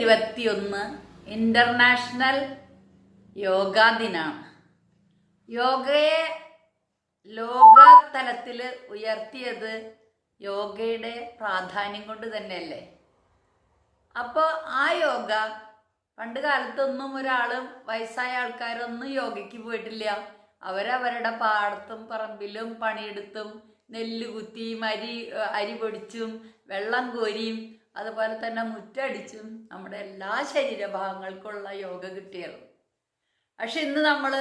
ഇരുപത്തിയൊന്ന് ഇന്റർനാഷണൽ യോഗാ ദിനമാണ് യോഗയെ ലോകതലത്തിൽ ഉയർത്തിയത് യോഗയുടെ പ്രാധാന്യം കൊണ്ട് തന്നെയല്ലേ? അപ്പോൾ ആ യോഗ പണ്ട് കാലത്തൊന്നും ഒരാളും വയസ്സായ ആൾക്കാരൊന്നും യോഗയ്ക്ക് പോയിട്ടില്ല. അവരവരുടെ പാടത്തും പറമ്പിലും പണിയെടുത്തും നെല്ല് കുത്തിയും അരി അരി പൊടിച്ചും വെള്ളം കോരിയും അതുപോലെ തന്നെ മുറ്റടിച്ചും നമ്മുടെ എല്ലാ ശരീരഭാഗങ്ങൾക്കുള്ള യോഗ കിട്ടിയത്. പക്ഷെ ഇന്ന് നമ്മൾ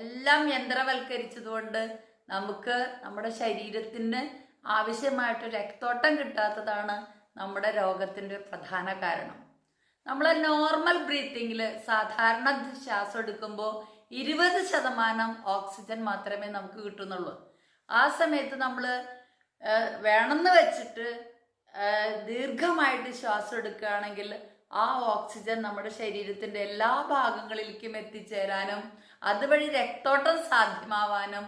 എല്ലാം യന്ത്രവൽക്കരിച്ചതുകൊണ്ട് നമുക്ക് നമ്മുടെ ശരീരത്തിന് ആവശ്യമായിട്ട് രക്തോട്ടം കിട്ടാത്തതാണ് നമ്മുടെ രോഗത്തിന്റെ പ്രധാന കാരണം. നമ്മൾ നോർമൽ ബ്രീത്തിങ്ങിൽ സാധാരണ ശ്വാസം എടുക്കുമ്പോൾ ഇരുപത് ശതമാനം ഓക്സിജൻ മാത്രമേ നമുക്ക് കിട്ടുന്നുള്ളൂ. ആ സമയത്ത് നമ്മൾ വേണമെന്ന് വെച്ചിട്ട് ദീർഘമായിട്ട് ശ്വാസം എടുക്കുകയാണെങ്കിൽ ആ ഓക്സിജൻ നമ്മുടെ ശരീരത്തിന്റെ എല്ലാ ഭാഗങ്ങളിലേക്കും എത്തിച്ചേരാനും അതുവഴി രക്തോട്ടം സാധ്യമാവാനും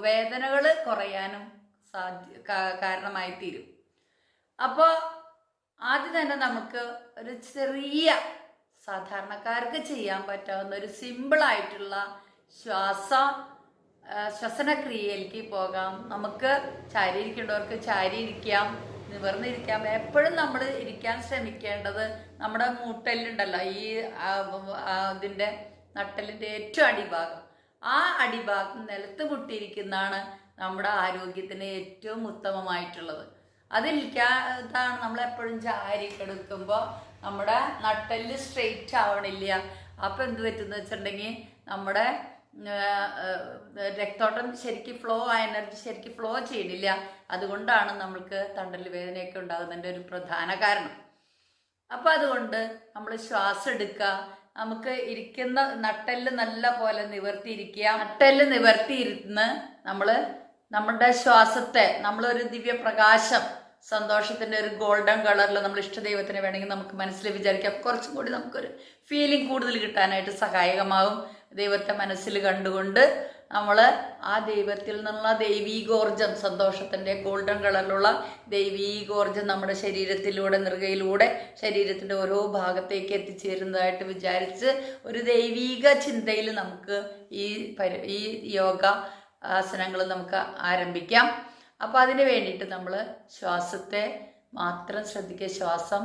വേദനകൾ കുറയാനും സാധ്യ കാരണമായി തീരും അപ്പോൾ ആദ്യം തന്നെ നമുക്ക് ഒരു ചെറിയ സാധാരണക്കാർക്ക് ചെയ്യാൻ പറ്റാവുന്ന ഒരു സിമ്പിളായിട്ടുള്ള ശ്വാസ ശ്വസനക്രിയയിലേക്ക് പോകാം. നമുക്ക് ചാരി ഇരിക്കേണ്ടവർക്ക് ചാരി ഇരിക്കാം നിവർന്നിരിക്കാം എപ്പോഴും നമ്മൾ ഇരിക്കാൻ ശ്രമിക്കേണ്ടത് നമ്മുടെ മൂട്ടലുണ്ടല്ലോ ഈ ഇതിന്റെ നട്ടലിന്റെ ഏറ്റവും അടിഭാഗം. ആ അടിഭാഗം നിലത്ത് മുട്ടിയിരിക്കുന്നതാണ് നമ്മുടെ ആരോഗ്യത്തിന് ഏറ്റവും ഉത്തമമായിട്ടുള്ളത്. അതിരിക്കാതാണ് നമ്മളെപ്പോഴും ചാരി കിടക്കുമ്പോൾ നമ്മുടെ നട്ടൽ സ്ട്രെയിറ്റ് ആവണില്ല. അപ്പോൾ എന്ത് പറ്റുമെന്ന് വെച്ചിട്ടുണ്ടെങ്കിൽ നമ്മുടെ രക്തോട്ടം ശരിക്കും ഫ്ലോ ആ എനർജി ശരിക്കും ഫ്ലോ ചെയ്യുന്നില്ല അതുകൊണ്ടാണ് നമ്മൾക്ക് തണ്ടൽ വേദനയൊക്കെ ഉണ്ടാകുന്നതിന്റെ ഒരു പ്രധാന കാരണം. അപ്പം അതുകൊണ്ട് നമ്മൾ ശ്വാസം എടുക്കുക നമുക്ക് ഇരിക്കുന്ന നട്ടെല്ല് നല്ല പോലെ നിവർത്തിയിരിക്കുക. നട്ടെല്ല് നിവർത്തിയിരുന്ന് നമ്മൾ നമ്മുടെ ശ്വാസത്തെ നമ്മളൊരു ദിവ്യപ്രകാശം സന്തോഷത്തിന്റെ ഒരു ഗോൾഡൻ കളറിൽ നമ്മൾ ഇഷ്ടദൈവത്തിന് വേണമെങ്കിൽ നമുക്ക് മനസ്സിൽ വിചാരിക്കാം. കുറച്ചും കൂടി നമുക്കൊരു ഫീലിംഗ് കൂടുതൽ കിട്ടാനായിട്ട് സഹായകമാകും. ദൈവത്തെ മനസ്സിൽ കണ്ടുകൊണ്ട് നമ്മൾ ആ ദൈവത്തിൽ നിന്നുള്ള ദൈവീകോർജം സന്തോഷത്തിന്റെ ഗോൾഡൻ കളറിലുള്ള ദൈവീകോർജം നമ്മുടെ ശരീരത്തിലൂടെ നെറുകയിലൂടെ ശരീരത്തിന്റെ ഓരോ ഭാഗത്തേക്ക് എത്തിച്ചേരുന്നതായിട്ട് വിചാരിച്ച് ഒരു ദൈവീക ചിന്തയിൽ നമുക്ക് ഈ പരി ഈ യോഗ ആസനങ്ങൾ നമുക്ക് ആരംഭിക്കാം. അപ്പോൾ അതിന് വേണ്ടിയിട്ട് നമ്മൾ ശ്വാസത്തെ മാത്രം ശ്രദ്ധിക്കുക. ശ്വാസം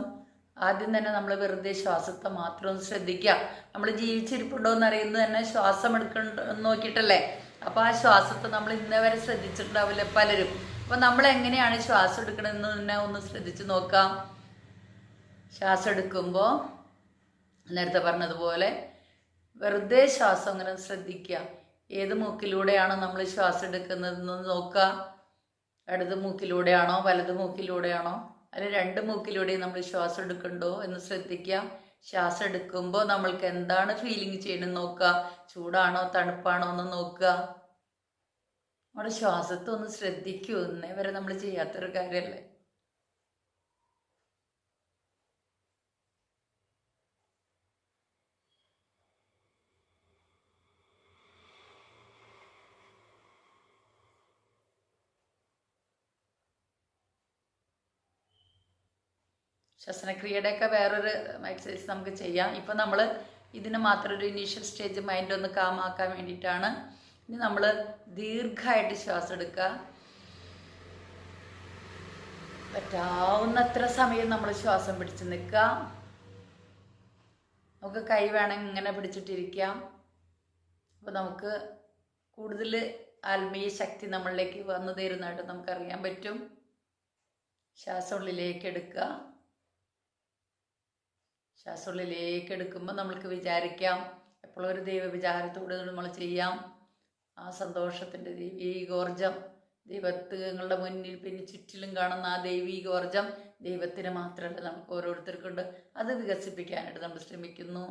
ആദ്യം തന്നെ നമ്മൾ വെറുതെ ശ്വാസത്തെ മാത്രം ശ്രദ്ധിക്കുക നമ്മൾ ജീവിച്ചിരിപ്പുണ്ടോ എന്ന് അറിയുന്നത് തന്നെ ശ്വാസം എടുക്കണ്ട നോക്കിയിട്ടല്ലേ? അപ്പോൾ ആ ശ്വാസത്തെ നമ്മൾ ഇന്നേ വരെ ശ്രദ്ധിച്ചിട്ടുണ്ടാവില്ല പലരും. അപ്പോൾ നമ്മൾ എങ്ങനെയാണ് ശ്വാസം എടുക്കണമെന്ന് തന്നെ ഒന്ന് ശ്രദ്ധിച്ചു നോക്കാം. ശ്വാസം എടുക്കുമ്പോൾ നേരത്തെ പറഞ്ഞതുപോലെ വെറുതെ ശ്വാസം അങ്ങനെ ശ്രദ്ധിക്കുക ഏത് മൂക്കിലൂടെയാണ് നമ്മൾ ശ്വാസം എടുക്കുന്നതെന്ന് നോക്കുക ഇടത് മൂക്കിലൂടെയാണോ വലത് മൂക്കിലൂടെയാണോ? അതിൽ രണ്ട് മൂക്കിലൂടെയും നമ്മൾ ശ്വാസം എടുക്കണ്ടോ എന്ന് ശ്രദ്ധിക്കുക. ശ്വാസം എടുക്കുമ്പോൾ നമ്മൾക്ക് എന്താണ് ഫീലിംഗ് ചെയ്യണമെന്ന് നോക്കുക. ചൂടാണോ തണുപ്പാണോ എന്ന് നോക്കുക. നമ്മുടെ ശ്വാസത്തെ ഒന്ന് ശ്രദ്ധിക്കൂ. ഇന്നേ വരെ നമ്മൾ ചെയ്യാത്തൊരു കാര്യമല്ലേ? ശ്വസനക്രിയയുടെയൊക്കെ വേറൊരു എക്സസൈസ് നമുക്ക് ചെയ്യാം. ഇപ്പം നമ്മൾ ഇതിന് മാത്രം ഒരു ഇനീഷ്യൽ സ്റ്റേജ് മൈൻഡ് ഒന്ന് കാമാക്കാൻ വേണ്ടിയിട്ടാണ്. ഇനി നമ്മൾ ദീർഘമായിട്ട് ശ്വാസം എടുക്കുക. പറ്റാവുന്നത്ര സമയം നമ്മൾ ശ്വാസം പിടിച്ച് നിൽക്കുക. നമുക്ക് കൈ വേണമെങ്കിൽ ഇങ്ങനെ പിടിച്ചിട്ടിരിക്കാം. അപ്പോൾ നമുക്ക് കൂടുതൽ ആത്മീയ ശക്തി നമ്മളിലേക്ക് വന്നു തരുന്നതായിട്ട് നമുക്കറിയാൻ പറ്റും. ശ്വാസം ഉള്ളിലേക്ക് എടുക്കുക. ശ്വാസം ഉള്ളിലേക്ക് എടുക്കുമ്പോൾ നമ്മൾക്ക് വിചാരിക്കാം എപ്പോഴും ഒരു ദൈവ വിചാരത്തോടെ നമ്മൾ ചെയ്യാം. ആ സന്തോഷത്തിന്റെ ദൈവീകോർജം ദൈവത്വങ്ങളുടെ മുന്നിൽ പിന്നെ ചുറ്റിലും കാണുന്ന ആ ദൈവീകോർജം ദൈവത്തിന് മാത്രമല്ല നമുക്ക് ഓരോരുത്തർക്കുണ്ട്. അത് വികസിപ്പിക്കാനായിട്ട് നമ്മൾ ശ്രമിക്കുന്നു.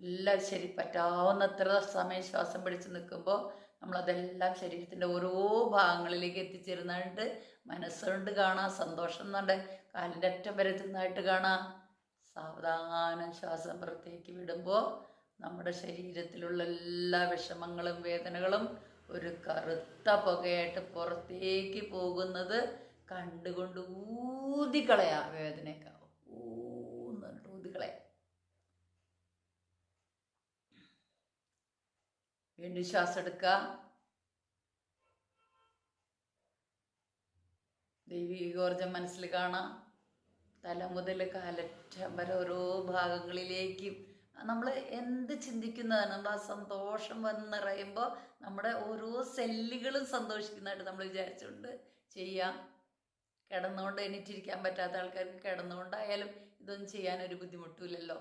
എല്ലാം ശരി പറ്റാവുന്നത്ര സമയം ശ്വാസം പിടിച്ച് നിൽക്കുമ്പോൾ നമ്മളതെല്ലാം ശരീരത്തിന്റെ ഓരോ ഭാഗങ്ങളിലേക്ക് എത്തിച്ചേരുന്നതായിട്ട് മനസ്സുകൊണ്ട് കാണാം സന്തോഷം എന്നുണ്ട് കാലിന്റെ അറ്റം വരെ എത്തുന്നതായിട്ട് കാണാം. സാവധാന ശ്വാസം പുറത്തേക്ക് വിടുമ്പോൾ നമ്മുടെ ശരീരത്തിലുള്ള എല്ലാ വിഷമങ്ങളും വേദനകളും ഒരു കറുത്ത പുകയായിട്ട് പുറത്തേക്ക് പോകുന്നത് കണ്ടുകൊണ്ട് ഊതിക്കളയാ വേദനയൊക്കെ. ഊന്നുണ്ട് പറഞ്ഞിട്ട് വീണ്ടും ശ്വാസം എടുക്കുക. ദൈവികോർജം മനസ്സിൽ കാണാം. തല മുതൽ കാലറ്റം വരെ ഓരോ ഭാഗങ്ങളിലേക്കും നമ്മൾ എന്ത് ചിന്തിക്കുന്നതാണ് നമ്മൾ ആ സന്തോഷം വന്ന് നമ്മുടെ ഓരോ സെല്ലുകളും സന്തോഷിക്കുന്നതായിട്ട് നമ്മൾ വിചാരിച്ചുകൊണ്ട് ചെയ്യാം. കിടന്നുകൊണ്ട് എണീറ്റിരിക്കാൻ പറ്റാത്ത ആൾക്കാർക്ക് കിടന്നുകൊണ്ടായാലും ഇതൊന്നും ചെയ്യാനൊരു ബുദ്ധിമുട്ടില്ലല്ലോ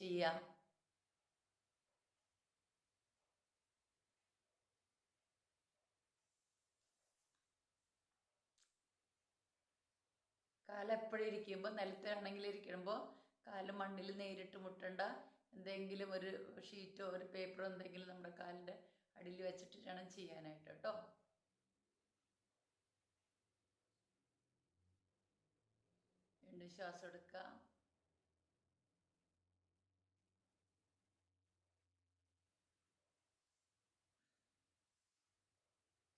ചെയ്യാം. കാൽ എപ്പോഴും ഇരിക്കുമ്പോൾ നിലത്താണെങ്കിൽ ഇരിക്കുമ്പോൾ കാൽ മണ്ണിൽ നേരിട്ട് മുട്ടണ്ട എന്തെങ്കിലും ഒരു ഷീറ്റോ ഒരു പേപ്പറോ എന്തെങ്കിലും നമ്മുടെ കാലിന്റെ അടിയിൽ വെച്ചിട്ട് വേണം ചെയ്യാനായിട്ട് കേട്ടോ. വീണ്ടും ശ്വാസം എടുക്കാം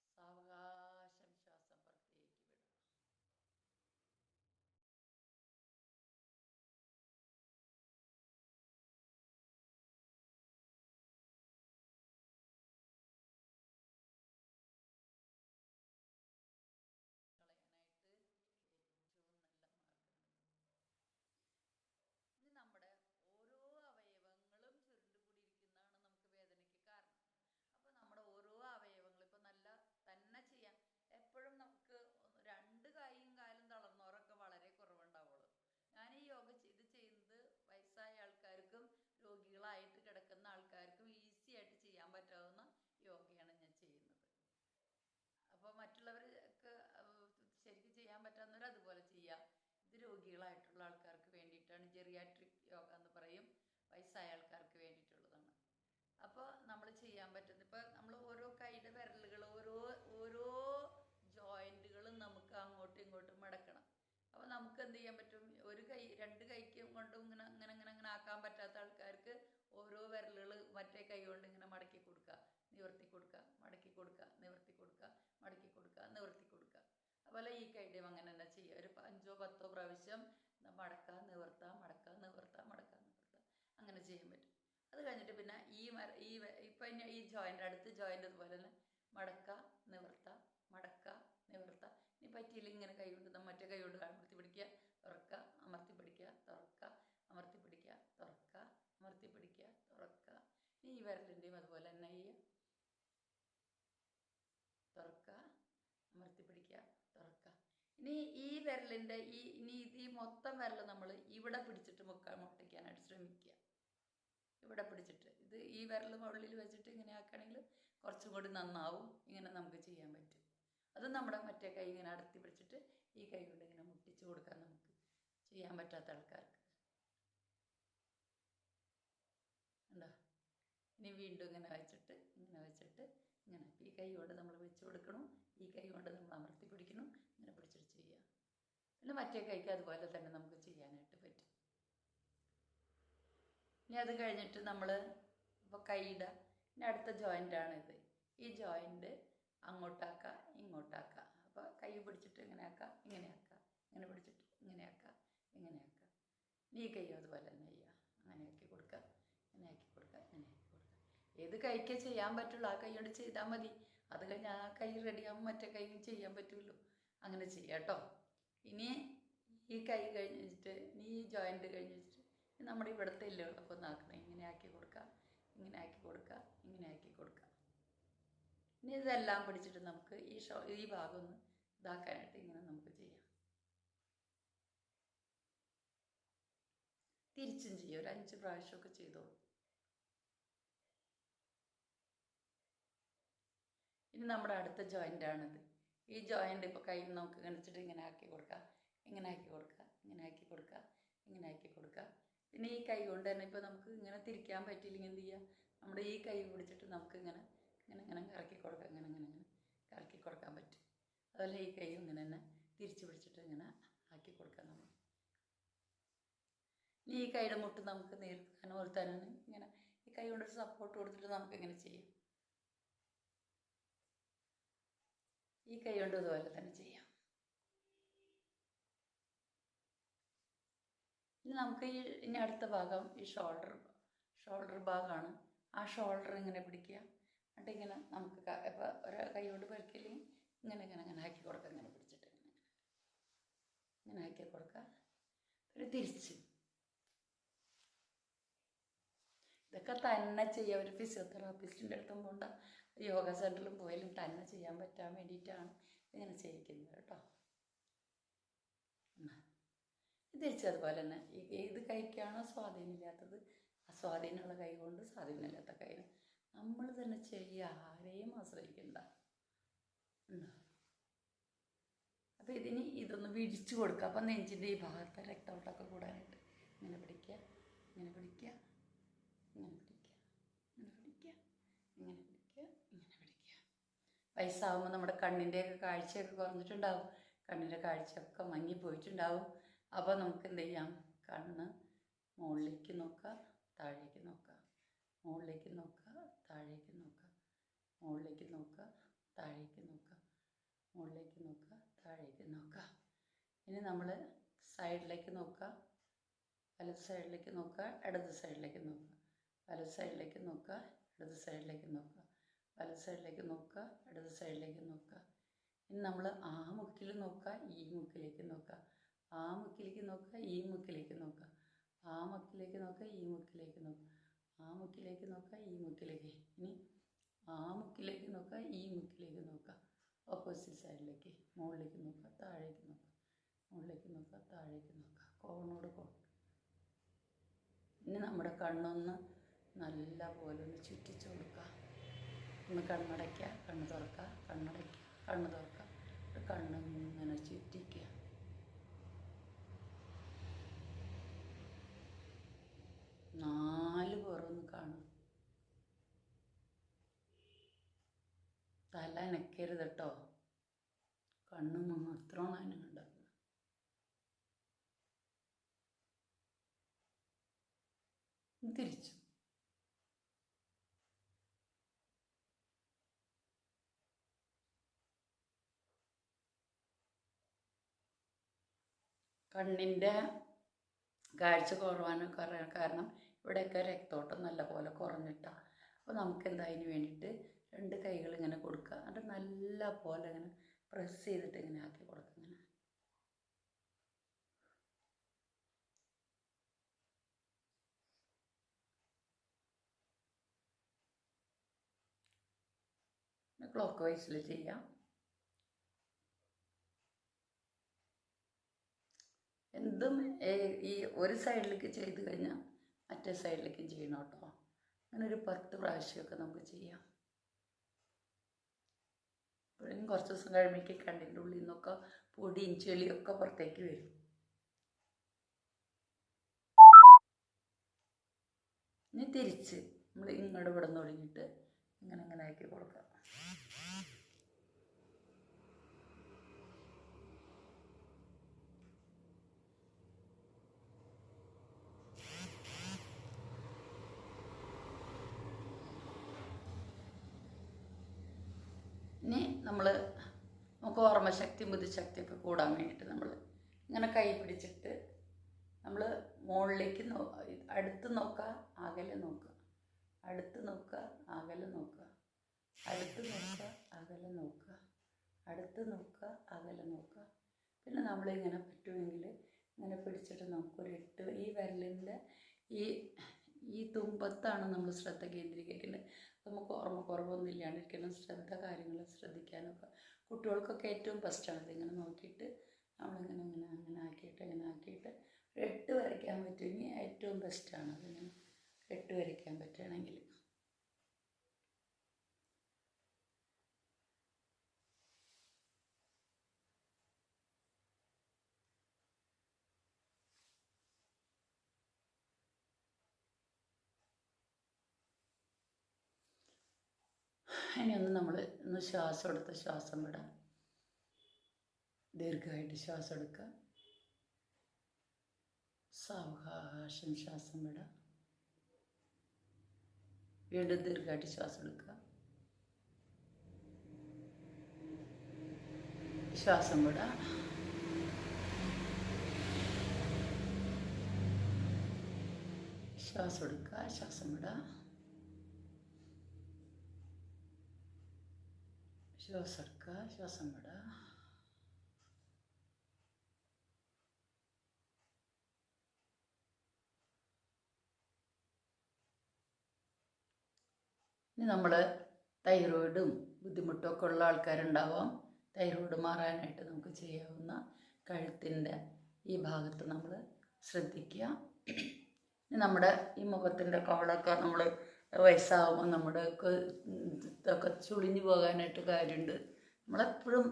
സാവകാശം ശ്വാസം പുറത്തേക്ക് വിടാം കളയാനായിട്ട് ഏറ്റവും നല്ല മാർഗമാണ് ഇനി നമ്മുടെ ഓരോ അവയവങ്ങളും ചുരുണ്ടുകൂടിയിരിക്കുന്നതാണ് നമുക്ക് വേദനയ്ക്ക് കാരണം അപ്പോൾ നമ്മുടെ ഓരോ അവയവങ്ങളും ഇപ്പം നല്ല തന്നെ ചെയ്യാം എപ്പോഴും നമുക്ക് ഒന്ന് രണ്ട് കൈയും കാലും തളർന്നവരൊക്കെ വളരെ കുറവുണ്ടാവുള്ളൂ ഞാൻ ഈ യോഗ ചെയ്ത് ചെയ്യുന്നത് വയസ്സായ ആൾക്കാർക്കും രോഗികളായിട്ട് കിടക്കുന്ന ആൾക്കാർക്കും ഈസി ആയിട്ട് ചെയ്യാൻ പറ്റാവുന്ന യോഗയാണ് ഞാൻ ചെയ്യുന്നത് അപ്പോൾ മറ്റുള്ളവർക്ക് ശരിക്കും ചെയ്യാൻ പറ്റാവുന്നവർ അതുപോലെ ചെയ്യാം ഇത് രോഗികളായിട്ടുള്ള ആൾക്കാർക്ക് വേണ്ടിയിട്ടാണ് ജെറിയാട്രിക് യോഗ എന്ന് പറയും വയസ്സായ ആൾക്കാർക്ക് വേണ്ടിയിട്ടുള്ളതാണ് അപ്പോൾ നമ്മൾ ചെയ്യാൻ പറ്റുന്നത് ഇപ്പോൾ നമ്മൾ ഓരോ കൈയുടെ വിരലുകൾ ഓരോ ഓരോ ജോയിന്റുകളും നമുക്ക് അങ്ങോട്ടും ഇങ്ങോട്ടും മടക്കണം അപ്പോൾ നമുക്ക് എന്ത് ചെയ്യാൻ പറ്റും ഒരു കൈ രണ്ട് കൈക്കും കൊണ്ടും ഇങ്ങനെ ഇങ്ങനെ ഇങ്ങനെ ഇങ്ങനെ ആക്കാൻ പറ്റാത്ത ആൾക്കാർക്ക് ഓരോ വിരലുകൾ മറ്റേ കൈ കൊണ്ട് ഇങ്ങനെ മടക്കി കൊടുക്കുക. നിവർത്തി കൊടുക്കുക. മടക്കി കൊടുക്കുക. നിവർത്തി കൊടുക്കുക. മടക്കി കൊടുക്കുക. നിവർത്തി കൊടുക്കുക. അതുപോലെ ഈ കൈയുടെയും അങ്ങനെ തന്നെ ചെയ്യുക. ഒരു അഞ്ചോ പത്തോ പ്രാവശ്യം മടക്കുക നിവർത്താം മടക്കുക നിവർത്താം മടക്കുക നിവർത്താം. അങ്ങനെ ചെയ്യാൻ പറ്റും. അത് കഴിഞ്ഞിട്ട് പിന്നെ ഈ മര ഈ ഇപ്പം ഈ ജോയിന്റെ അടുത്ത് ജോയിന്റ് അതുപോലെ തന്നെ മടക്ക നിവർത്ത മടക്ക നിവർത്ത. ഇനി പറ്റിയില്ല ഇങ്ങനെ കൈ കൊണ്ട് മറ്റേ കൈ കൊണ്ട് അമർത്തി പിടിക്കുക തുറക്കുക അമർത്തി പിടിക്കുക തുറക്കുക അമർത്തി പിടിക്കുക തുറക്കുക അമർത്തി പിടിക്കുക തുറക്കുക ഇനി ഈ വിരലിന്റെയും അതുപോലെ തന്നെ ഈ തുറക്കുക അമർത്തി പിടിക്കുക തുറക്കുക. ഇനി ഈ വിരലിന്റെ ഈ ഇനി ഈ മൊത്തം വിരൽ നമ്മൾ ഇവിടെ പിടിച്ചിട്ട് മുക്ക മുട്ടിക്കാനായിട്ട് ശ്രമിക്കുക. ഇവിടെ പിടിച്ചിട്ട്. ഇത് ഈ വിരൽ മുകളിൽ വെച്ചിട്ട് ഇങ്ങനെ ആക്കുകയാണെങ്കിൽ കുറച്ചും കൂടി നന്നാവും. ഇങ്ങനെ നമുക്ക് ചെയ്യാൻ പറ്റും. അത് നമ്മുടെ മറ്റേ കൈ ഇങ്ങനെ അടത്തി പിടിച്ചിട്ട് ഈ കൈ കൊണ്ട് ഇങ്ങനെ മുട്ടിച്ച് നമുക്ക്. ചെയ്യാൻ പറ്റാത്ത ആൾക്കാർക്ക്. ഇനി വീണ്ടും ഇങ്ങനെ വെച്ചിട്ട് ഇങ്ങനെ വെച്ചിട്ട് ഇങ്ങനെ ഈ കൈ കൊണ്ട് നമ്മൾ വെച്ച് കൊടുക്കണം. ഈ കൈ കൊണ്ട് നമ്മൾ അമർത്തി പിടിക്കണം. ഇങ്ങനെ പിടിച്ചിട്ട് ചെയ്യുക. പിന്നെ മറ്റേ കൈക്ക് അതുപോലെ തന്നെ നമുക്ക് ചെയ്യാനായിട്ട് പറ്റും. ഇനി അത് കഴിഞ്ഞിട്ട് നമ്മൾ ഇപ്പോൾ കൈയിടുക ഇനി അടുത്ത ജോയിന്റാണിത് ഈ ജോയിന്റ് അങ്ങോട്ടാക്കുക ഇങ്ങോട്ടാക്കുക അപ്പോൾ കൈ പിടിച്ചിട്ട് ഇങ്ങനെ ആക്കുക ഇങ്ങനെ ആക്കുക ഇങ്ങനെ പിടിച്ചിട്ട് ഇങ്ങനെ ആക്കുക ഇങ്ങനെ ആക്കുക ഇനി ഈ കൈ അതുപോലെ തന്നെ ചെയ്യുക അങ്ങനെ ആക്കി കൊടുക്കുക ഇങ്ങനെ ആക്കി കൊടുക്കുക ഇങ്ങനെ ആക്കി കൊടുക്കുക ഏത് കൈക്കേ ചെയ്യാൻ പറ്റുള്ളൂ? ആ കൈയോട് ചെയ്താൽ മതി. അത് കഴിഞ്ഞ് ആ കൈ റെഡിയാകുമ്പോൾ മറ്റേ കൈ ചെയ്യാൻ പറ്റുള്ളൂ. അങ്ങനെ ചെയ്യാം കേട്ടോ ഇനി ഈ കൈ കഴിഞ്ഞിട്ട് ഇനി ഈ ജോയിന്റ് കഴിഞ്ഞ് വെച്ചിട്ട് നമ്മുടെ ഇവിടുത്തെ എല്ലുകളൊക്കെ ഒന്ന് ആക്കണം. ഇങ്ങനെ ആക്കി കൊടുക്കുക ഇങ്ങനെ ആക്കി കൊടുക്കുക ഇങ്ങനെ ആക്കി കൊടുക്കുക ഇനി ഇതെല്ലാം പിടിച്ചിട്ട് നമുക്ക് ഈ ഷോ ഈ ഭാഗം ഒന്ന് ഇതാക്കാനായിട്ട് ഇങ്ങനെ നമുക്ക് ചെയ്യാം. തിരിച്ചും ചെയ്യും. ഒരു അഞ്ച് പ്രാവശ്യമൊക്കെ ചെയ്തോളൂ. ഇനി നമ്മുടെ അടുത്ത ജോയിന്റാണിത് ഈ ജോയിന്റ് ഇപ്പോൾ കൈ നമുക്ക് കണിച്ചിട്ട് ഇങ്ങനെ ആക്കി കൊടുക്കുക ഇങ്ങനെ ആക്കി കൊടുക്കുക ഇങ്ങനെ ആക്കി കൊടുക്കുക ഇങ്ങനെ ആക്കി കൊടുക്കുക പിന്നെ ഈ കൈ കൊണ്ട് തന്നെ ഇപ്പോൾ നമുക്ക് ഇങ്ങനെ തിരിക്കാൻ പറ്റിയില്ലെങ്കിൽ എന്ത് ചെയ്യുക നമ്മുടെ ഈ കൈ പിടിച്ചിട്ട് നമുക്ക് ഇങ്ങനെ ഇങ്ങനെ ഇങ്ങനെ കറക്കി കൊടുക്കാം ഇങ്ങനെ ഇങ്ങനെ ഇങ്ങനെ കറക്കി കൊടുക്കാൻ പറ്റും. അതുപോലെ ഈ കൈ ഇങ്ങനെ തന്നെ തിരിച്ച് പിടിച്ചിട്ട് ഇങ്ങനെ ആക്കി കൊടുക്കാം നമ്മൾ. ഈ കൈയുടെ മുട്ട് നമുക്ക് നീർക്കാനും ഒരുത്താനാണ് ഇങ്ങനെ ഈ കൈ കൊണ്ട് സപ്പോർട്ട് കൊടുത്തിട്ട് നമുക്ക് ഇങ്ങനെ ചെയ്യാം. ഈ കൈ കൊണ്ട് ഇതുപോലെ തന്നെ ചെയ്യാം. ഇനി നമുക്ക് ഈ ഇനി അടുത്ത ഭാഗം ഈ ഷോൾഡർ ഷോൾഡർ ഭാഗമാണ് ആ ഷോൾഡർ ഇങ്ങനെ പിടിക്കുക. എന്നിട്ട് ഇങ്ങനെ നമുക്ക് ഇപ്പോൾ ഒരു കൈ കൊണ്ട് ഇങ്ങനെ ഇങ്ങനെ ഇങ്ങനെ ആക്കി കൊടുക്കുക. ഇങ്ങനെ പിടിച്ചിട്ട് ഇങ്ങനെ. ഇങ്ങനെ ആക്കി കൊടുക്കുക. ഒരു തിരിച്ച്. ഇതൊക്കെ തന്നെ ചെയ്യുക ഒരു ഫിസിയോതെറാപ്പിസ്റ്റിന്റെ അടുത്തും പോണ്ട. യോഗ സെന്ററിലും പോയാലും തന്നെ ചെയ്യാൻ പറ്റാൻ വേണ്ടിയിട്ടാണ് ഇങ്ങനെ ചെയ്യിക്കുന്നത് കേട്ടോ. തിരിച്ചതുപോലെ തന്നെ. ഏത് കൈക്കാണോ സ്വാധീനമില്ലാത്തത്? ആ സ്വാധീനമുള്ള കൈ കൊണ്ട് സ്വാധീനമില്ലാത്ത കൈ. നമ്മൾ തന്നെ ചെയ്യുക ആരെയും ആശ്രയിക്കണ്ട. അപ്പോൾ ഇതിന് ഇതൊന്ന് വിരിച്ചു കൊടുക്കുക. അപ്പം നെഞ്ചിന്റെ ഈ ഭാഗത്തെ രക്തോട്ടമൊക്കെ കൂടാനായിട്ട് ഇങ്ങനെ പിടിക്കുക ഇങ്ങനെ പിടിക്കുക ഇങ്ങനെ പിടിക്കുക ഇങ്ങനെ പിടിക്കുക ഇങ്ങനെ പിടിക്കുക ഇങ്ങനെ പിടിക്കുക വയസ്സാകുമ്പോൾ നമ്മുടെ കണ്ണിന്റെയൊക്കെ കാഴ്ചയൊക്കെ കുറഞ്ഞിട്ടുണ്ടാവും. കണ്ണിന്റെ കാഴ്ചയൊക്കെ മങ്ങിപ്പോയിട്ടുണ്ടാവും അപ്പോൾ നമുക്ക് എന്ത് ചെയ്യാം? കണ്ണ് മുകളിലേക്ക് നോക്കുക താഴേക്ക് നോക്കുക. മുകളിലേക്ക് നോക്കുക താഴേക്ക് നോക്കുക. മുകളിലേക്ക് നോക്കുക താഴേക്ക് നോക്കുക. മുകളിലേക്ക് നോക്കുക താഴേക്ക് നോക്കുക. ഇനി നമ്മൾ സൈഡിലേക്ക് നോക്കുക. വലത് സൈഡിലേക്ക് നോക്കുക ഇടത് സൈഡിലേക്ക് നോക്കുക. വലത് സൈഡിലേക്ക് നോക്കുക ഇടത് സൈഡിലേക്ക് നോക്കുക. വലത് സൈഡിലേക്ക് നോക്കുക ഇടത് സൈഡിലേക്ക് നോക്കുക. ഇനി നമ്മൾ ആ മുക്കിൽ നോക്കുക ഈ മുക്കിലേക്ക് നോക്കുക. ആ മുക്കിലേക്ക് നോക്കുക ഈ മുക്കിലേക്ക് നോക്കുക. ആ മുക്കിലേക്ക് നോക്കുക ഈ മുക്കിലേക്ക് നോക്കുക. ആ മുക്കിലേക്ക് നോക്കുക ഈ മുക്കിലേക്ക്. ഇനി ആ മുക്കിലേക്ക് നോക്കുക ഈ മുക്കിലേക്ക് നോക്കുക. ഓപ്പോസിറ്റ് സൈഡിലേക്ക് മുകളിലേക്ക് നോക്കുക താഴേക്ക് നോക്കുക. മുകളിലേക്ക് നോക്കുക താഴേക്ക് നോക്കുക. കോണോട് കോൺ. ഇനി നമ്മുടെ കണ്ണൊന്ന് നല്ല പോലെ ഒന്ന് ചുറ്റിച്ചു കൊടുക്കുക. ഒന്ന് കണ്ണടയ്ക്കുക കണ്ണ് തുറക്കുക കണ്ണടയ്ക്കുക കണ്ണ് തുറക്കുക ഒരു കണ്ണിങ്ങനെ ചുറ്റിക്കുക നാല് പുറമൊന്ന് കാണും. തല അനക്കരുത് കേട്ടോ കണ്ണ് മാത്രമാണ് അതിന് കണ്ടത്. തിരിച്ചു. കണ്ണിന്റെ കാഴ്ച കുറവാണ് കുറ- കാരണം ഇവിടെയൊക്കെ രക്തോട്ടം നല്ല പോലെ കുറഞ്ഞിട്ടാണ് അപ്പോൾ നമുക്ക് എന്തായതിനു വേണ്ടിയിട്ട് രണ്ട് കൈകൾ ഇങ്ങനെ കൊടുക്കുക. എന്നിട്ട് നല്ല പോലെ ഇങ്ങനെ പ്രസ് ചെയ്തിട്ട് ഇങ്ങനെ ആക്കി കൊടുക്കുക ഇങ്ങനെ. ക്ലോക്ക് വൈസിൽ ചെയ്യാം. എന്തും ഈ ഒരു സൈഡിലേക്ക് ചെയ്ത് കഴിഞ്ഞാൽ മറ്റേ സൈഡിലേക്കും ചെയ്യണം കേട്ടോ. അങ്ങനെ ഒരു പത്ത് പ്രാവശ്യമൊക്കെ നമുക്ക് ചെയ്യാം. ഇപ്പോഴും കുറച്ച് ദിവസം കഴിയുമ്പോഴേക്ക് കണ്ണിന്റെ ഉള്ളിൽ നിന്നൊക്കെ പൊടിയും ചെളിയൊക്കെ പുറത്തേക്ക് വരും. ഇനി തിരിച്ച് നമ്മൾ ഇങ്ങോട്ട് ഇവിടെ നിന്ന് ഒഴിഞ്ഞിട്ട് ഇങ്ങനെ ഇങ്ങനെ ആക്കി കൊടുക്കാം ഇനി നമ്മൾ നമുക്ക് ഓർമ്മശക്തി ബുദ്ധിശക്തിയൊക്കെ കൂടാൻ വേണ്ടിയിട്ട് നമ്മൾ ഇങ്ങനെ കൈ പിടിച്ചിട്ട് നമ്മൾ മുകളിലേക്ക് നോ അടുത്ത് നോക്കുക അകലെ നോക്കുക. അടുത്ത് നോക്കുക അകലെ നോക്കുക. അടുത്ത് നോക്കുക അകലെ നോക്കുക. അടുത്ത് നോക്കുക അകലെ നോക്കുക. പിന്നെ നമ്മളിങ്ങനെ പറ്റുമെങ്കിൽ ഇങ്ങനെ പിടിച്ചിട്ട് നമുക്കൊരു എട്ട് ഈ വിരലിന്റെ ഈ ഈ തുമ്പത്താണ് നമ്മൾ ശ്രദ്ധ കേന്ദ്രീകരിക്കേണ്ടത്. നമുക്ക് ഓർമ്മ കുറവൊന്നും ഇല്ലാണ്ടിരിക്കണം ശ്രദ്ധ കാര്യങ്ങൾ ശ്രദ്ധിക്കാനൊക്കെ. കുട്ടികൾക്കൊക്കെ ഏറ്റവും ബെസ്റ്റാണ് ഇതിങ്ങനെ നോക്കിയിട്ട് നമ്മളിങ്ങനെ ഇങ്ങനെ അങ്ങനെ ആക്കിയിട്ട് ഇങ്ങനെ ആക്കിയിട്ട് എട്ട് വരയ്ക്കാൻ പറ്റുമെങ്കിൽ ഏറ്റവും ബെസ്റ്റാണ് അതിങ്ങനെ എട്ട് വരയ്ക്കാൻ പറ്റുകയാണെങ്കിൽ. ഇനി ഒന്ന് നമ്മൾ ഒന്ന് ശ്വാസം എടുത്ത് ശ്വാസം വിടാം. ദീർഘമായിട്ട് ശ്വാസം എടുക്കുക. സാവകാശം ശ്വാസം വിടാം വീണ്ടും ദീർഘമായിട്ട് ശ്വാസം എടുക്കുക. ശ്വാസം വിടാം ശ്വാസം എടുക്കുക. ശ്വാസം വിടാം എടുക്കുക ശ്വാസം വിടുക ഇനി നമ്മൾ തൈറോയിഡും ബുദ്ധിമുട്ടൊക്കെ ഉള്ള ആൾക്കാരുണ്ടാവാം. തൈറോയിഡ് മാറാനായിട്ട് നമുക്ക് ചെയ്യാവുന്ന കഴുത്തിന്റെ ഈ ഭാഗത്ത് നമ്മൾ ശ്രദ്ധിക്കുക. നമ്മുടെ ഈ മുഖത്തിന്റെ കവളൊക്കെ നമ്മൾ വയസ്സാകുമ്പോൾ നമ്മുടെ ഒക്കെ ഇതൊക്കെ ചുളിഞ്ഞു പോകാനായിട്ട് കാര്യമുണ്ട്. നമ്മളെപ്പോഴും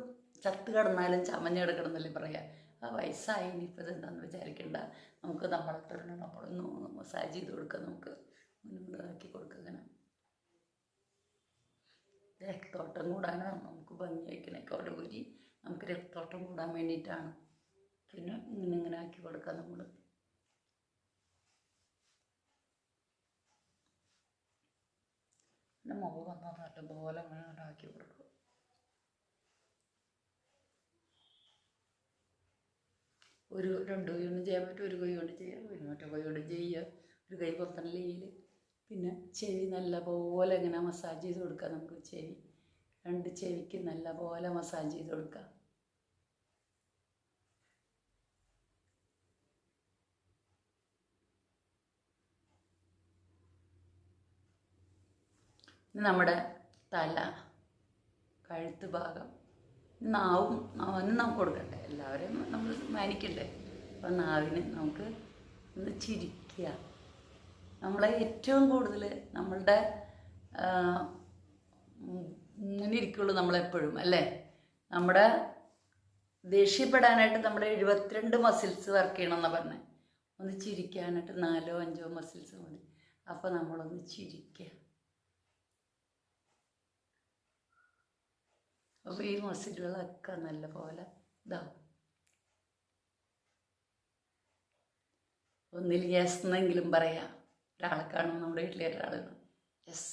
ചത്ത് കിടന്നാലും ചമഞ്ഞ് കിടക്കണമെന്നല്ലേ പറയാ. ആ വയസ്സായി ഇനിയിപ്പോൾ ഇതെന്താണെന്ന് വിചാരിക്കണ്ട. നമുക്ക് നമ്മളെ തന്നെ നമ്മളൊന്ന് മസാജ് ചെയ്ത് കൊടുക്കുക നമുക്ക് ഇതാക്കി കൊടുക്കുക ഇങ്ങനെ. രക്തോട്ടം കൂടാനാണ് നമുക്ക് ഭംഗി വയ്ക്കണേക്കോടെ ഊരി നമുക്ക് രക്തോട്ടം കൂടാൻ വേണ്ടിയിട്ടാണ്. പിന്നെ ഇങ്ങനെ ഇങ്ങനെ ആക്കി കൊടുക്കാം നമ്മൾ പിന്നെ മുഖം വന്നാൽ പോലെ ആക്കി കൊടുക്കും. ഒരു രണ്ട് കൈ കൊണ്ട് ചെയ്യാൻ പറ്റും ഒരു കൈ കൊണ്ട് ചെയ്യാം പിന്നെ മറ്റേ കൈ കൊണ്ട് ചെയ്യുക. ഒരു കൈ പൊത്തണലിയിൽ പിന്നെ ചെവി നല്ല പോലെ ഇങ്ങനെ മസാജ് ചെയ്ത് കൊടുക്കുക നമുക്ക് ചെവി. രണ്ട് ചെവിക്ക് നല്ല പോലെ മസാജ് ചെയ്ത് കൊടുക്കാം നമ്മുടെ തല കഴുത്ത് ഭാഗം നാവും നാവിന് നമുക്ക് കൊടുക്കണ്ടേ? എല്ലാവരെയും നമ്മൾ മാനിക്കണ്ടേ? അപ്പം നാവിന് നമുക്ക് ഒന്ന് ചിരിക്കുക. നമ്മളെ ഏറ്റവും കൂടുതൽ നമ്മളുടെ ഇങ്ങനെ നമ്മളെപ്പോഴും അല്ലേ? നമ്മുടെ ദേഷ്യപ്പെടാനായിട്ട് നമ്മുടെ എഴുപത്തിരണ്ട് മസിൽസ് വർക്ക് ചെയ്യണമെന്നാണ് പറഞ്ഞത് ഒന്ന് ചിരിക്കാനായിട്ട് നാലോ അഞ്ചോ മസിൽസ് മതി അപ്പോൾ നമ്മളൊന്ന് ചിരിക്കുക. അപ്പോൾ ഈ മസിലുകളൊക്കെ നല്ല പോലെ ഇതാവും ഒന്നിൽ യെസ് എന്നെങ്കിലും പറയാം. ഒരാളെ കാണും നമ്മുടെ വീട്ടിലെ ഒരാൾ യെസ്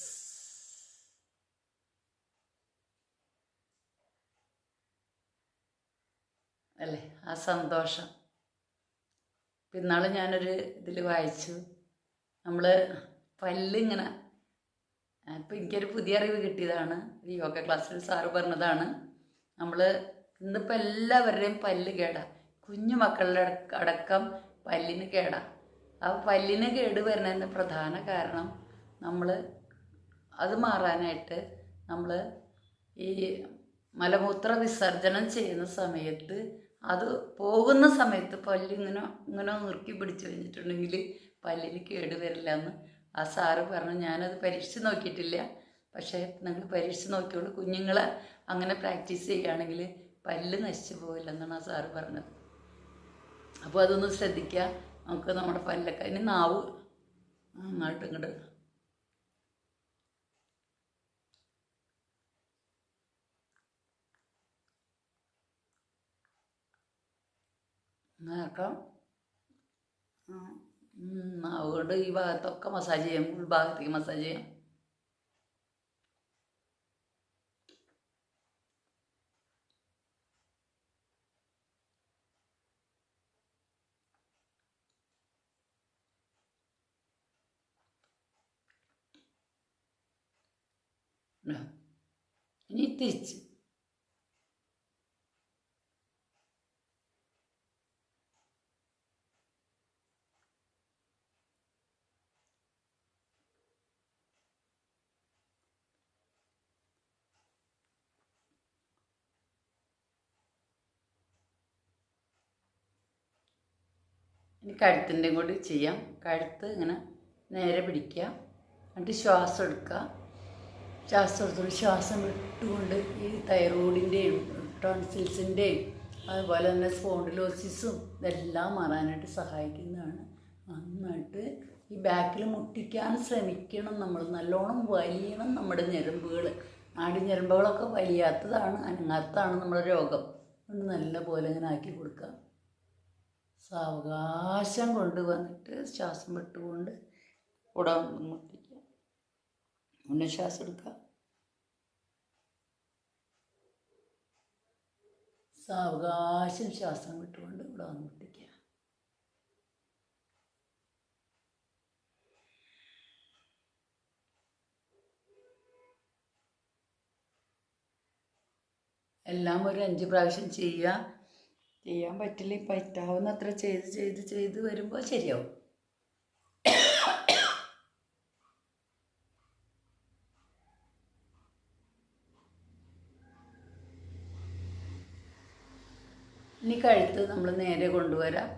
അല്ലേ? ആ സന്തോഷം. പിന്നാൾ ഞാനൊരു ഇതിൽ വായിച്ചു. നമ്മൾ പല്ലിങ്ങനെ ഇപ്പം എനിക്കൊരു പുതിയ അറിവ് കിട്ടിയതാണ്. യോഗ ക്ലാസ്സിൽ സാറ് പറഞ്ഞതാണ്. നമ്മൾ ഇന്നിപ്പോൾ എല്ലാവരുടെയും പല്ല് കേടാ. കുഞ്ഞു മക്കളുടെ അടക്കം പല്ലിന് കേടാ. ആ പല്ലിന് കേട് വരുന്നതിന്റെ പ്രധാന കാരണം നമ്മൾ അത് മാറാനായിട്ട് നമ്മൾ ഈ മലമൂത്ര വിസർജനം ചെയ്യുന്ന സമയത്ത് അത് പോകുന്ന സമയത്ത് പല്ലിങ്ങനെ ഇങ്ങനെ നിർക്കി പിടിച്ചു കഴിഞ്ഞിട്ടുണ്ടെങ്കിൽ പല്ലിന് കേട് വരില്ല എന്ന് ആ സാറ് പറഞ്ഞു ഞാനത് പരീക്ഷിച്ച് നോക്കിയിട്ടില്ല. പക്ഷേ നിങ്ങൾ പരീക്ഷിച്ച് നോക്കിയോളൂ. കുഞ്ഞുങ്ങൾ അങ്ങനെ പ്രാക്ടീസ് ചെയ്യുകയാണെങ്കിൽ പല്ല് നശിച്ചു പോവില്ല എന്നാണ് ആ സാറ് പറഞ്ഞത്. അപ്പോൾ അതൊന്ന് ശ്രദ്ധിക്കുക. നമുക്ക് നമ്മുടെ പല്ലൊക്കെ ഇനി നാവ് അങ്ങോട്ട് ഇങ്ങോട്ട്. അങ്ങനെയൊക്കെ നാവ് കൊണ്ട് ഈ ഭാഗത്തൊക്കെ മസാജ് ചെയ്യാം ഉൾഭാഗത്തേക്ക് മസാജ് ചെയ്യാം ഉണ്ടോ? ഇനി തിരിച്ച് ഇനി കഴുത്തിന്റെയും കൂടി ചെയ്യാം. കഴുത്ത് ഇങ്ങനെ നേരെ പിടിക്കുക. എന്നിട്ട് ശ്വാസം എടുക്കുക. ശ്വാസം എടുത്തുകൊണ്ട് ശ്വാസം വിട്ടുകൊണ്ട് ഈ തൈറോയിഡിന്റെയും ടോൺസിൽസിന്റെയും അതുപോലെ തന്നെ സ്പോണ്ടിലോസിസും ഇതെല്ലാം മാറാനായിട്ട് സഹായിക്കുന്നതാണ്. നന്നായിട്ട് ഈ ബാക്കിൽ മുട്ടിക്കാൻ ശ്രമിക്കണം നമ്മൾ. നല്ലോണം വലിയണം നമ്മുടെ ഞരമ്പുകൾ. ഞരമ്പുകളൊക്കെ വലിയാത്തതാണ് അനങ്ങാത്തതാണ് നമ്മുടെ രോഗം. നല്ല പോലെ ഇങ്ങനെ ആക്കി കൊടുക്കുക. സാവകാശം കൊണ്ടുവന്നിട്ട് ശ്വാസം വിട്ടുകൊണ്ട് കൂടെ മുട്ടിക്കുക. മുന്നേ ശ്വാസം എടുക്കുക. സാവകാശം ശ്വാസം വിട്ടുകൊണ്ട് ഇവിടെ വന്ന് മുട്ടിക്കുക. എല്ലാം ഒരു അഞ്ച് പ്രാവശ്യം ചെയ്യുക. ചെയ്യാൻ പറ്റില്ല പറ്റാവുന്ന അത്ര ചെയ്ത് ചെയ്ത് ചെയ്ത് വരുമ്പോൾ ശരിയാവും. ഇനി കഴുത്ത് നമ്മൾ നേരെ കൊണ്ടുവരാം.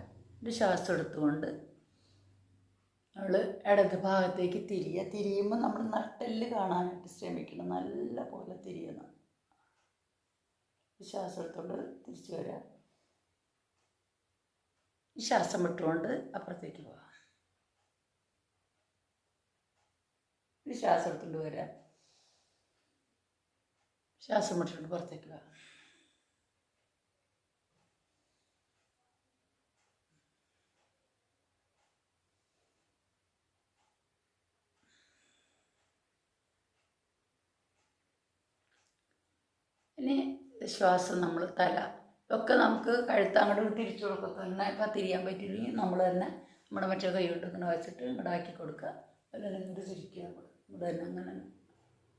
ഒരു ശ്വാസം എടുത്തുകൊണ്ട് നമ്മൾ ഇടത് ഭാഗത്തേക്ക് തിരിയുക തിരിയുമ്പോൾ നമ്മൾ നട്ടെല്ല് കാണാനായിട്ട് ശ്രമിക്കണം. നല്ല പോലെ തിരിയണം. ശ്വാസം എടുത്തുകൊണ്ട് തിരിച്ചു വരാം. ഈ ശ്വാസം വിട്ടുകൊണ്ട് അപ്പുറത്തേക്ക് പോവാം. ഇനി ശ്വാസം എടുത്തുകൊണ്ട് വരാം. ശ്വാസം വിട്ടുകൊണ്ട് പുറത്തേക്ക് പോവാം ശ്വാസം നമ്മൾ തല ഒക്കെ നമുക്ക് കഴുത്ത് അങ്ങോട്ട് തിരിച്ചു കൊടുക്കുക തന്നെ ഇപ്പം തിരിയാൻ പറ്റില്ലെങ്കിൽ നമ്മൾ തന്നെ നമ്മുടെ മറ്റേ കൈ കൊണ്ട് ഇങ്ങനെ വെച്ചിട്ട് ഇങ്ങോട്ട് ആക്കി കൊടുക്കുക. അല്ലെങ്കിൽ ഇങ്ങോട്ട് തിരിക്കുക. ഇവിടെ തന്നെ അങ്ങനെ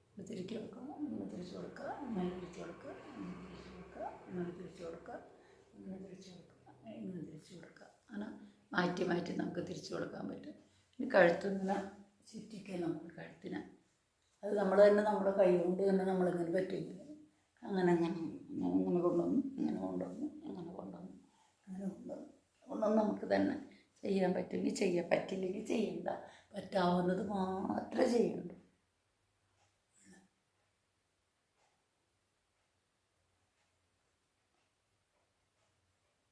ഇങ്ങോട്ട് തിരിക്കി കൊടുക്കുക. ഇങ്ങനെ തിരിച്ചു കൊടുക്കുക. ഇങ്ങനെ തിരിച്ചു കൊടുക്കുക. ഇങ്ങനെ തിരിച്ചു കൊടുക്കുക. ഇങ്ങനെ തിരിച്ചു കൊടുക്കുക. ഇങ്ങനെ തിരിച്ചു കൊടുക്കുക. ഇങ്ങനെ തിരിച്ചു കൊടുക്കുക. അങ്ങനെ മാറ്റി മാറ്റി നമുക്ക് തിരിച്ചു കൊടുക്കാൻ പറ്റും. ഇനി കഴുത്ത് ഇങ്ങനെ ചുറ്റിക്കുക നമുക്ക് കഴുത്തിനെ. അത് നമ്മൾ തന്നെ നമ്മുടെ കൈ കൊണ്ട് തന്നെ നമ്മളിങ്ങനെ പറ്റില്ല അങ്ങനെ അങ്ങനെ അങ്ങനെ കൊണ്ടുവന്നു ഇങ്ങനെ കൊണ്ടുവന്നു അങ്ങനെ കൊണ്ടുവന്നു അങ്ങനെ കൊണ്ടുവന്നു. കൊണ്ടുവന്ന് നമുക്ക് തന്നെ ചെയ്യാൻ പറ്റുമെങ്കിൽ ചെയ്യാൻ പറ്റില്ലെങ്കിൽ ചെയ്യണ്ട. പറ്റാവുന്നത് മാത്രമേ ചെയ്യണ്ടു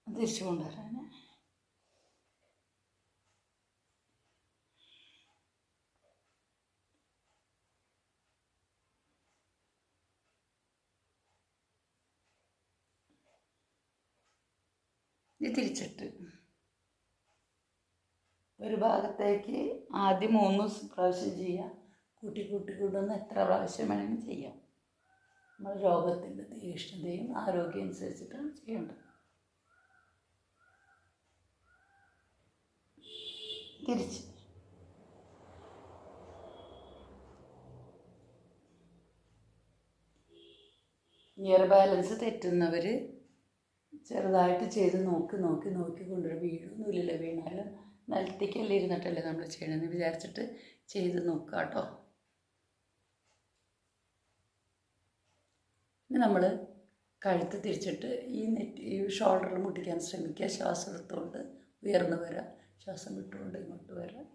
തിരിച്ചു കൊണ്ടുവരാനേ ഇത് തിരിച്ചിട്ട്. ഒരു ഭാഗത്തേക്ക് ആദ്യം മൂന്ന് പ്രാവശ്യം ചെയ്യാം. കൂട്ടി കൂട്ടി കൂട്ടുന്ന എത്ര പ്രാവശ്യം വേണമെങ്കിലും ചെയ്യാം. നമ്മുടെ രോഗത്തിന്റെ തീക്ഷ്ണതയും ആരോഗ്യം അനുസരിച്ചിട്ടാണ് ചെയ്യേണ്ടത്. തിരിച്ച്. ഇയർ ബാലൻസ് തെറ്റുന്നവർ ചെറുതായിട്ട് ചെയ്ത് നോക്കി നോക്കി നോക്കി കൊണ്ടുവരും. വീഴൊന്നുമില്ലല്ലോ വീണാലും നിലത്തേക്കല്ലേ ഇരുന്നിട്ടല്ലേ നമ്മൾ ചെയ്യണമെന്ന് വിചാരിച്ചിട്ട് ചെയ്ത് നോക്കുക കേട്ടോ. ഇനി നമ്മൾ കഴുത്ത് തിരിച്ചിട്ട് ഈ നെറ്റ് ഈ ഷോൾഡറിൽ മുട്ടിക്കാൻ ശ്രമിക്കുക. ശ്വാസം എടുത്തുകൊണ്ട് ഉയർന്നു വരാം. ശ്വാസം വിട്ടുകൊണ്ട് ഇങ്ങോട്ട് വരാം.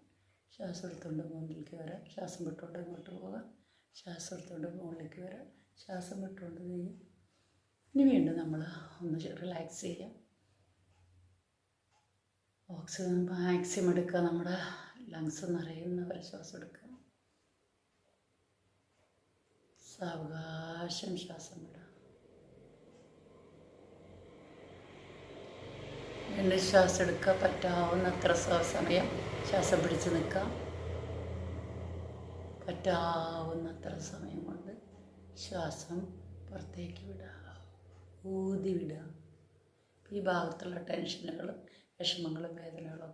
ശ്വാസം എടുത്തുകൊണ്ട് മുകളിലേക്ക് വരാം. ശ്വാസം വിട്ടുകൊണ്ട് ഇങ്ങോട്ട് പോകാം. ശ്വാസം എടുത്തുകൊണ്ട് മുകളിലേക്ക് വരാം. ശ്വാസം വിട്ടുകൊണ്ട് ചെയ്യും ഇനി വീണ്ടും നമ്മൾ ഒന്ന് റിലാക്സ് ചെയ്യാം ഓക്സിജൻ മാക്സിമം എടുക്കുക. നമ്മുടെ ലങ്സ് നിറയുന്ന ഒരു ശ്വാസം എടുക്കുക. സാവകാശം ശ്വാസം വിടുക. വീണ്ടും ശ്വാസം എടുക്കുക. പറ്റാവുന്നത്ര സമയം ശ്വാസം പിടിച്ച് നിൽക്കാം പറ്റാവുന്നത്ര സമയം കൊണ്ട് ശ്വാസം പുറത്തേക്ക് വിടുക. ഊതി വിടുക. ഈ ഭാഗത്തുള്ള ടെൻഷനുകളും വിഷമങ്ങളും വേദനകളും